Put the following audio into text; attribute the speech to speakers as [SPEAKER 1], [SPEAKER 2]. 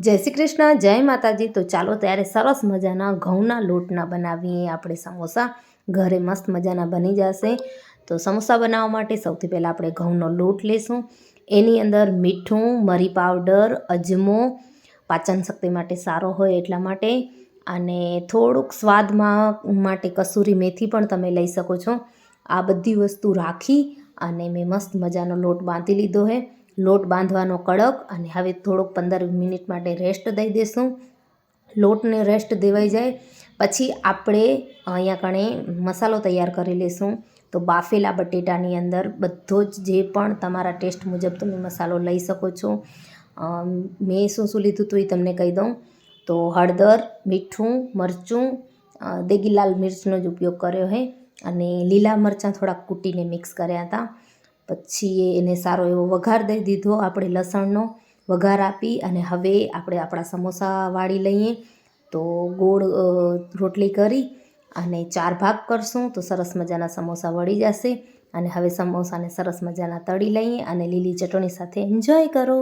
[SPEAKER 1] જય શ્રી કૃષ્ણ, જય માતાજી. તો ચાલો ત્યારે સરસ મજાના ઘઉંના લોટના બનાવીએ. આપણે સમોસા ઘરે મસ્ત મજાના બની જશે. તો સમોસા બનાવવા માટે સૌથી પહેલાં આપણે ઘઉંનો લોટ લેશું. એની અંદર મીઠું, મરી પાવડર, અજમો, પાચન શક્તિ માટે સારો હોય એટલા માટે. અને થોડુંક સ્વાદમાં માટે કસૂરી મેથી પણ તમે લઈ શકો છો. આ બધી વસ્તુ રાખી અને મેં મસ્ત મજાનો લોટ બાંધી લીધો છે. લોટ બાંધવાનો કડક અને હવે થોડોક પંદર મિનિટ માટે રેસ્ટ દઈ દઈશું લોટને રેસ્ટ દેવાઈ જાય. પછી આપણે અહીંયા કણે મસાલો તૈયાર કરી લઈશું તો બાફેલા બટેટાની અંદર બધો જ જે પણ તમારા ટેસ્ટ મુજબ તમે મસાલો લઈ શકો છો. મેં શું શું લીધું હતું એ તમને કહી દઉં. તો હળદર, મીઠું, મરચું દેગી લાલ મિર્ચનો જ ઉપયોગ કર્યો છે અને લીલા મરચાં થોડાક કૂટીને મિક્સ કર્યા હતા. પછી એને સારો એવો વઘાર દઈ દીધો, આપણે લસણનો વઘાર આપી અને હવે આપણે આપણા સમોસા વાળી લઈએ. તો ગોળ રોટલી કરી અને ચાર ભાગ કરશું તો સરસ મજાના સમોસા વળી જશે. અને હવે સમોસાને સરસ મજાના તળી લઈએ અને લીલી ચટણી સાથે એન્જોય કરો.